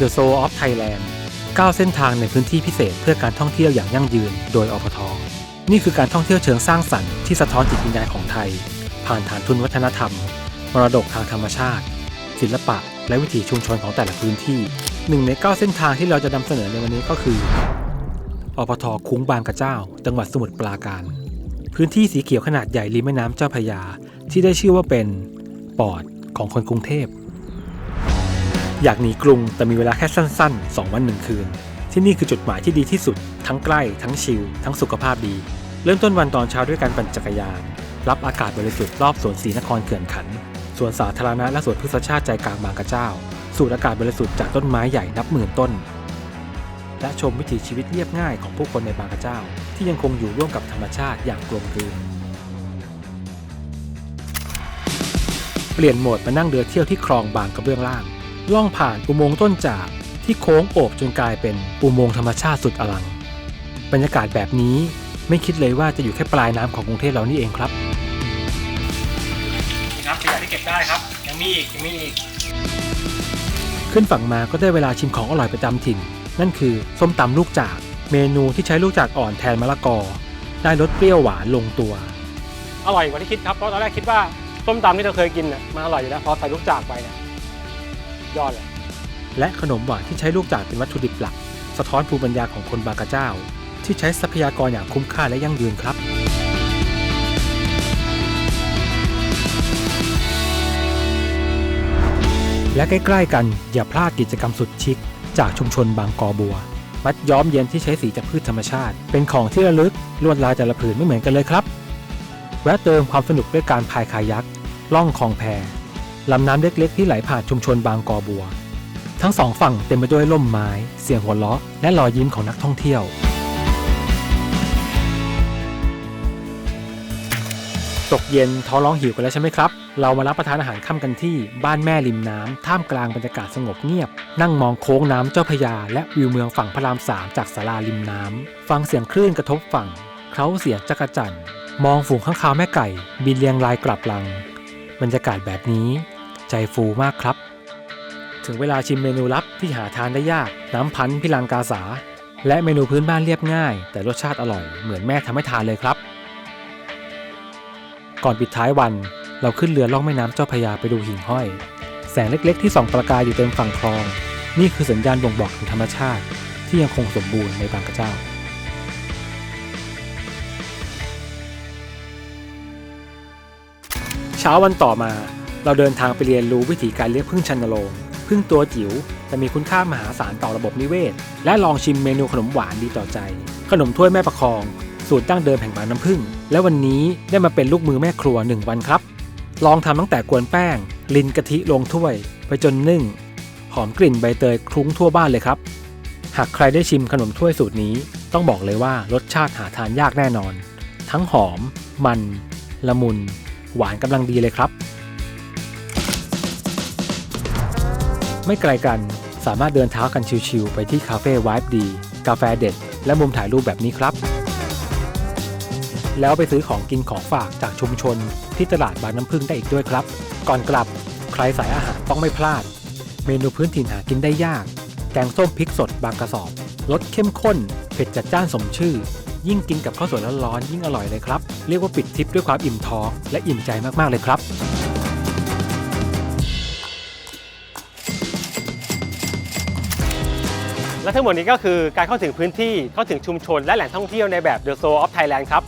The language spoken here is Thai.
The Soul of Thailand 9 เส้นทางในพื้นที่พิเศษเพื่อการท่องเที่ยวอย่างยั่งยืน โดยอพท นี่คือการท่องเที่ยวเชิงสร้างสรรค์ที่สะท้อนจิตวิญญาณของไทย ผ่านฐานทุนวัฒนธรรม มรดกทางธรรมชาติ ศิลปะ และวิถีชุมชนของแต่ละพื้นที่หนึ่งใน 9 เส้นทางที่เราจะนำเสนอในวันนี้ก็คืออปทคุ้งบางกระเจ้า จังหวัดสมุทรปราการ พื้นที่สีเขียวขนาดใหญ่ริมแม่น้ำเจ้าพระยา ที่ได้ชื่อว่าเป็นปอดของคนกรุงเทพ อยากหนีกรุงแต่มีเวลาแค่สั้นๆ 2 วันหนึ่งคืน ที่นี่คือจุดหมายที่ดีที่สุด ทั้งใกล้ ทั้งชิล ทั้งสุขภาพดี เริ่มต้นวันตอนเช้าด้วยการปั่นจักรยาน รับอากาศบริสุทธิ์รอบสวนศรีนครเขื่อนขัน สวนสาธารณะและสวนพฤกษชาติใจกลางบางกระเจ้า สูดอากาศบริสุทธิ์จากต้นไม้ใหญ่นับหมื่นต้น และชมวิถีชีวิตเรียบง่ายของผู้คนในบางกระเจ้า ที่ยังคงอยู่ร่วมกับธรรมชาติอย่างกลมกลืนเปลี่ยนโหมดมานั่งเรือเที่ยวที่คลองบางกระเบื้องล่าง ล่องผ่านอุโมงค์ต้นจากที่โค้งโอบจนกลายเป็นอุโมงค์ธรรมชาติสุดอลัง บรรยากาศแบบนี้ไม่คิดเลยว่าจะอยู่แค่ปลายน้ำของกรุงเทพเรานี่เองครับน้ำขยะที่เก็บได้ครับ ยังมีอีกยังมีอีก ขึ้นฝั่งมาก็ได้เวลาชิมของอร่อยประจำถิ่น นั่นคือส้มตำลูกจาก เมนูที่ใช้ลูกจากอ่อนแทนมะละกอ ได้รสเปรี้ยวหวานลงตัว อร่อยกว่าที่คิดครับเพราะตอนแรกคิดว่าส้มตำที่เราเคยกินเนี่ยมันอร่อยอยู่แล้วพอใส่ลูกจากไปเนี่ย ยอดเลย และขนมหวานที่ใช้ลูกจากเป็นวัตถุดิบหลัก สะท้อนภูมิปัญญาของคนบางกระเจ้า ที่ใช้ทรัพยากรอย่างคุ้มค่าและยั่งยืนครับและใกล้ๆกันอย่าพลาดกิจกรรมสุดชิค จากชุมชนบางกอบัว มัดย้อมเย็นที่ใช้สีจากพืชธรรมชาติ เป็นของที่ระลึกลวดลายแต่ละผืนไม่เหมือนกันเลยครับ แวะเติมความสนุกด้วยการพายคายักล่องคลองแพ ลำน้ำเล็กๆ ที่ไหลผ่านชุมชนบางกอบัว ทั้งสองฝั่งเต็มไปด้วยร่มไม้ เสียงหัวเราะ และรอยยิ้มของนักท่องเที่ยว ตกเย็นท้องร้องหิวกันแล้วใช่ไหมครับ เรามารับประทานอาหารค่ำกันที่บ้านแม่ริมน้ำท่ามกลางบรรยากาศสงบเงียบ นั่งมองโค้งน้ำเจ้าพระยา และวิวเมืองฝั่งพระรามสามจากศาลาริมน้ำฟังเสียงคลื่นกระทบฝั่งเคล้าเสียงจักรจั่นมองฝูงข้างคาวแม่ไก่ บินเรียงรายกลับลัง บรรยากาศแบบนี้ ใจฟูมากครับ ถึงเวลาชิมเมนูลับที่หาทานได้ยาก น้ำพันธ์พิลังกาสา และเมนูพื้นบ้านเรียบง่าย แต่รสชาติอร่อยเหมือนแม่ทำให้ทานเลยครับ ก่อนปิดท้ายวันเราขึ้นเรือล่องแม่น้ำเจ้าพยาไปดูหิ่งห้อย แสงเล็กๆที่ส่องประกายอยู่เต็มฝั่งคลอง นี่คือสัญญาณบ่งบอกถึงธรรมชาติ ที่ยังคงสมบูรณ์ในบางกระเจ้าเช้าวันต่อมา เราเดินทางไปเรียนรู้วิธีการเลี้ยงพึ่งชันโรงพึ่งตัวจิ๋วแต่มีคุณค่ามหาศาลต่อระบบนิเวศ และลองชิมเมนูขนมหวานดีต่อใจ ขนมถ้วยแม่ประคอง สูตรดั้งเดิมแห่งบางน้ำพึ่ง และวันนี้ได้มาเป็นลูกมือแม่ครัว 1 วันครับ ลองทำตั้งแต่กวนแป้ง ลินกะทิลงถ้วย ไปจนนึ่ง หอมกลิ่นใบเตยคลุ้งทั่วบ้านเลยครับ หากใครได้ชิมขนมถ้วยสูตรนี้ ต้องบอกเลยว่ารสชาติหาทานยากแน่นอน ทั้งหอม มัน ละมุน หวานกำลังดีเลยครับ ไม่ไกลกันสามารถเดินเท้ากันชิวๆไปที่คาเฟ่วายดี กาแฟเด็ด และมุมถ่ายรูปแบบนี้ครับ แล้วไปซื้อของกินของฝากจากชุมชน ที่ตลาดบางน้ำพึ่งได้อีกด้วยครับ ก่อนกลับ ใครสายอาหารต้องไม่พลาด เมนูพื้นถิ่นหากินได้ยาก แกงส้มพริกสดบางกระสอบรสเข้มข้น เผ็ดจัดจ้านสมชื่อ ยิ่งกินกับข้าวสวยร้อนๆยิ่งอร่อยเลยครับ เรียกว่าปิดทริปด้วยความอิ่มท้องและอิ่มใจมากๆเลยครับ และทั้งหมดนี้ก็คือการเข้าถึงพื้นที่เข้าถึงชุมชนและแหล่งท่องเที่ยวในแบบ The Soul of Thailand ครับ